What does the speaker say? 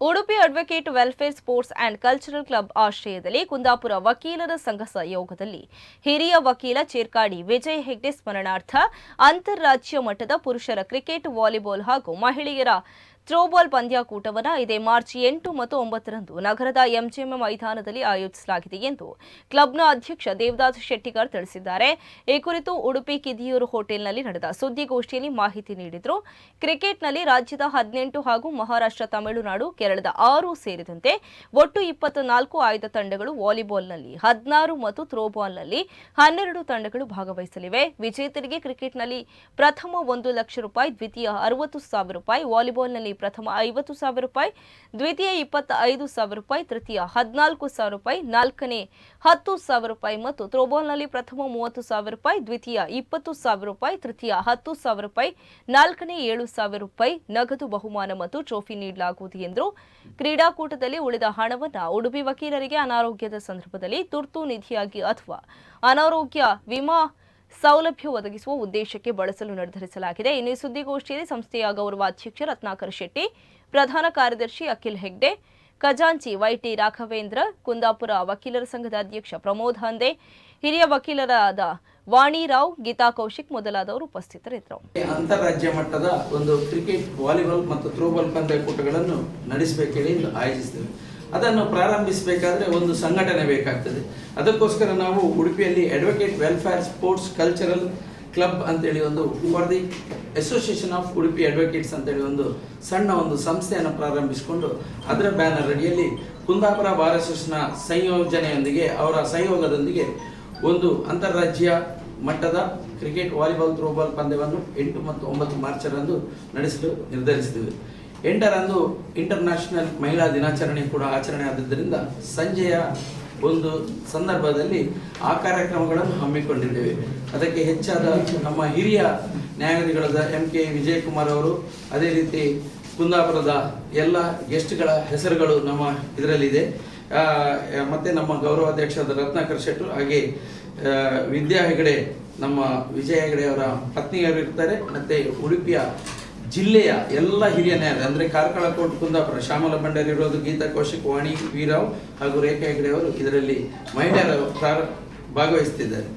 Udupi advocate welfare sports and cultural club ಆಶ್ರಯದಲ್ಲಿ ಕುಂದಾಪುರ ವಕೀಲರ ಸಂಘ ಸಹಯೋಗದಲ್ಲಿ ಹಿರಿಯ ವಕೀಲ ಚೇರ್ಕಾಡಿ ವಿಜಯ್ ಹೆಗ್ಡೆ ಸ್ಮರಣಾರ್ಥ ಅಂತಾರಾಜ್ಯ ಮಟ್ಟದ ಪುರುಷರ ಕ್ರಿಕೆಟ್ ವಾಲಿಬಾಲ್ ಹಾಗೂ ಮಹಿಳೆಯರ ಥ್ರೋಬಾಲ್ ಪಂದ್ಯಾಕೂಟವನ್ನು ಇದೇ ಮಾರ್ಚ್ ಎಂಟು ಮತ್ತು ಒಂಬತ್ತರಂದು ನಗರದ ಎಂಜಿಎಂ ಮೈದಾನದಲ್ಲಿ ಆಯೋಜಿಸಲಾಗಿದೆ ಎಂದು ಕ್ಲಬ್ನ ಅಧ್ಯಕ್ಷ ದೇವದಾಸ್ ಶೆಟ್ಟಿಗಾರ್ ತಿಳಿಸಿದ್ದಾರೆ. ಈ ಕುರಿತು ಉಡುಪಿ ಕಿದಿಯೂರು ಹೋಟೆಲ್ನಲ್ಲಿ ನಡೆದ ಸುದ್ದಿಗೋಷ್ಠಿಯಲ್ಲಿ ಮಾಹಿತಿ ನೀಡಿದರು. ಕ್ರಿಕೆಟ್ನಲ್ಲಿ ರಾಜ್ಯದ ಹದಿನೆಂಟು ಹಾಗೂ ಮಹಾರಾಷ್ಟ್ರ, ತಮಿಳುನಾಡು, ಕೇರಳದ ಆರು ಸೇರಿದಂತೆ ಒಟ್ಟು ಇಪ್ಪತ್ನಾಲ್ಕು ಆಯ್ದ ತಂಡಗಳು ವಾಲಿಬಾಲ್ನಲ್ಲಿ, ಹದಿನಾರು ಮತ್ತು ಥ್ರೋಬಾಲ್ನಲ್ಲಿ ಹನ್ನೆರಡು ತಂಡಗಳು ಭಾಗವಹಿಸಲಿವೆ. ವಿಜೇತರಿಗೆ ಕ್ರಿಕೆಟ್ನಲ್ಲಿ ಪ್ರಥಮ ಒಂದು ಲಕ್ಷ ರೂಪಾಯಿ, ದ್ವಿತೀಯ ಅರವತ್ತು ಸಾವಿರ ರೂಪಾಯಿ, ವಾಲಿಬಾಲ್ನಲ್ಲಿ ಪ್ರಥಮ ಐವತ್ತು ಸಾವಿರ ರೂಪಾಯಿ, ದ್ವಿತೀಯ ಇಪ್ಪತ್ತ ಐದು ಸಾವಿರ ರೂಪಾಯಿ, ತೃತೀಯ ಹದಿನಾಲ್ಕು ಸಾವಿರ ರೂಪಾಯಿ, ನಾಲ್ಕನೇ ಹತ್ತು ಸಾವಿರ ರೂಪಾಯಿ ಮತ್ತು ಥ್ರೋಬಾಲ್ನಲ್ಲಿ ಪ್ರಥಮ ಮೂವತ್ತು ಸಾವಿರ ರೂಪಾಯಿ, ದ್ವಿತೀಯ ಇಪ್ಪತ್ತು ಸಾವಿರ ರೂಪಾಯಿ, ತೃತೀಯ ಹತ್ತು ಸಾವಿರ ರೂಪಾಯಿ, ನಾಲ್ಕನೇ ಏಳು ಸಾವಿರ ರೂಪಾಯಿ ನಗದು ಬಹುಮಾನ ಮತ್ತು ಟ್ರೋಫಿ ನೀಡಲಾಗುವುದು ಎಂದು ಕ್ರೀಡಾಕೂಟದಲ್ಲಿ ಉಳಿದ ಹಣವನ್ನು ಉಡುಪಿ ವಕೀಲರಿಗೆ ಅನಾರೋಗ್ಯದ ಸಂದರ್ಭದಲ್ಲಿ ತುರ್ತು ನಿಧಿಯಾಗಿ ಅಥವಾ ಅನಾರೋಗ್ಯ ವಿಮಾ ಸೌಲಭ್ಯ ಒದಗಿಸುವ ಉದ್ದೇಶಕ್ಕೆ ಬಳಸಲು ನಿರ್ಧರಿಸಲಾಗಿದೆ. ಇನ್ನು ಈ ಸುದ್ದಿಗೋಷ್ಠಿಯಲ್ಲಿ ಸಂಸ್ಥೆಯ ಗೌರವಾಧ್ಯಕ್ಷ ರತ್ನಾಕರ್ ಶೆಟ್ಟಿ, ಪ್ರಧಾನ ಕಾರ್ಯದರ್ಶಿ ಅಖಿಲ್ ಹೆಗ್ಡೆ, ಖಜಾಂಚಿ ವೈಟಿ ರಾಘವೇಂದ್ರ, ಕುಂದಾಪುರ ವಕೀಲರ ಸಂಘದ ಅಧ್ಯಕ್ಷ ಪ್ರಮೋದ್ ಹಂದೆ, ಹಿರಿಯ ವಕೀಲರಾದ ವಾಣಿರಾವ್ ಗೀತಾ ಕೌಶಿಕ್ ಮೊದಲಾದವರು ಉಪಸ್ಥಿತರಿದ್ದರು. ಅಂತಾರಾಜ್ಯ ಮಟ್ಟದ ಒಂದು ಕ್ರಿಕೆಟ್, ವಾಲಿಬಾಲ್ ಮತ್ತು ಥ್ರೋಬಾಲ್ ಪಂದ್ಯಕೂಟಗಳನ್ನು ನಡೆಸಬೇಕೇಳಿ ಇಂದು ಆಯೋಜಿಸ್ತೇವೆ ಅದನ್ನು ಪ್ರಾರಂಭಿಸಬೇಕಾದ್ರೆ ಒಂದು ಸಂಘಟನೆ ಬೇಕಾಗ್ತದೆ. ಅದಕ್ಕೋಸ್ಕರ ನಾವು ಉಡುಪಿಯಲ್ಲಿ advocate welfare sports cultural club ಅಂತೇಳಿ ಒಂದು for the association of Udupi advocates ಅಂತೇಳಿ ಒಂದು ಸಣ್ಣ ಒಂದು ಸಂಸ್ಥೆಯನ್ನು ಪ್ರಾರಂಭಿಸಿಕೊಂಡು ಅದರ ಬ್ಯಾನರ್ ಅಡಿಯಲ್ಲಿ ಕುಂದಾಪುರ ಬಾರ್ ಅಸೋಸಿಯೇಷನ್ನ ಸಂಯೋಜನೆಯೊಂದಿಗೆ, ಅವರ ಸಹಯೋಗದೊಂದಿಗೆ ಒಂದು ಅಂತಾರಾಜ್ಯ ಮಟ್ಟದ ಕ್ರಿಕೆಟ್, ವಾಲಿಬಾಲ್ ಥ್ರೋಬಾಲ್ ಪಂದ್ಯವನ್ನು ಎಂಟು ಮತ್ತು ಒಂಬತ್ತು ಮಾರ್ಚರಂದು ನಡೆಸಲು ನಿರ್ಧರಿಸಿದ್ದೇವೆ. ಎಂಟರಂದು ಇಂಟರ್ನ್ಯಾಷನಲ್ ಮಹಿಳಾ ದಿನಾಚರಣೆ ಕೂಡ ಆಚರಣೆ ಆದದ್ದರಿಂದ ಸಂಜೆಯ ಒಂದು ಸಂದರ್ಭದಲ್ಲಿ ಆ ಕಾರ್ಯಕ್ರಮಗಳನ್ನು ಹಮ್ಮಿಕೊಂಡಿದ್ದೇವೆ. ಅದಕ್ಕೆ ಹೆಚ್ಚಾದ ನಮ್ಮ ಹಿರಿಯ ನ್ಯಾಯಾಧಿಗಳಾದ ಎಂ ಕೆ ವಿಜಯಕುಮಾರ್ ಅವರು, ಅದೇ ರೀತಿ ಕುಂದಾಪುರದ ಎಲ್ಲ ಗೆಸ್ಟ್ಗಳ ಹೆಸರುಗಳು ನಮ್ಮ ಇದರಲ್ಲಿದೆ. ಮತ್ತು ನಮ್ಮ ಗೌರವಾಧ್ಯಕ್ಷರಾದ ರತ್ನಾಕರ್ ಶೆಟ್ಟರು ಹಾಗೆ ವಿದ್ಯಾ ಹೆಗಡೆ, ನಮ್ಮ ವಿಜಯ ಹೆಗಡೆ ಅವರ ಪತ್ನಿಯವರು ಇರ್ತಾರೆ, ಮತ್ತು ಉಡುಪಿಯ ಜಿಲ್ಲೆಯ ಎಲ್ಲ ಹಿರಿಯ ನ್ಯಾಯ ಅಂದ್ರೆ ಕಾರ್ಕಳ ಕೋರ್ಟ್ ಕುಂದಾಪುರ, ಶ್ಯಾಮಲ ಭಂಡಾರಿ, ಇರೋದು ಗೀತಾ ಕೌಶಿಕ್, ವಾಣಿ ವೀರಾವ್ ಹಾಗೂ ರೇಖಾ ಹೆಗಡೆ ಅವರು ಇದರಲ್ಲಿ ಮಹಿಳೆಯರ ಭಾಗವಹಿಸುತ್ತಿದ್ದಾರೆ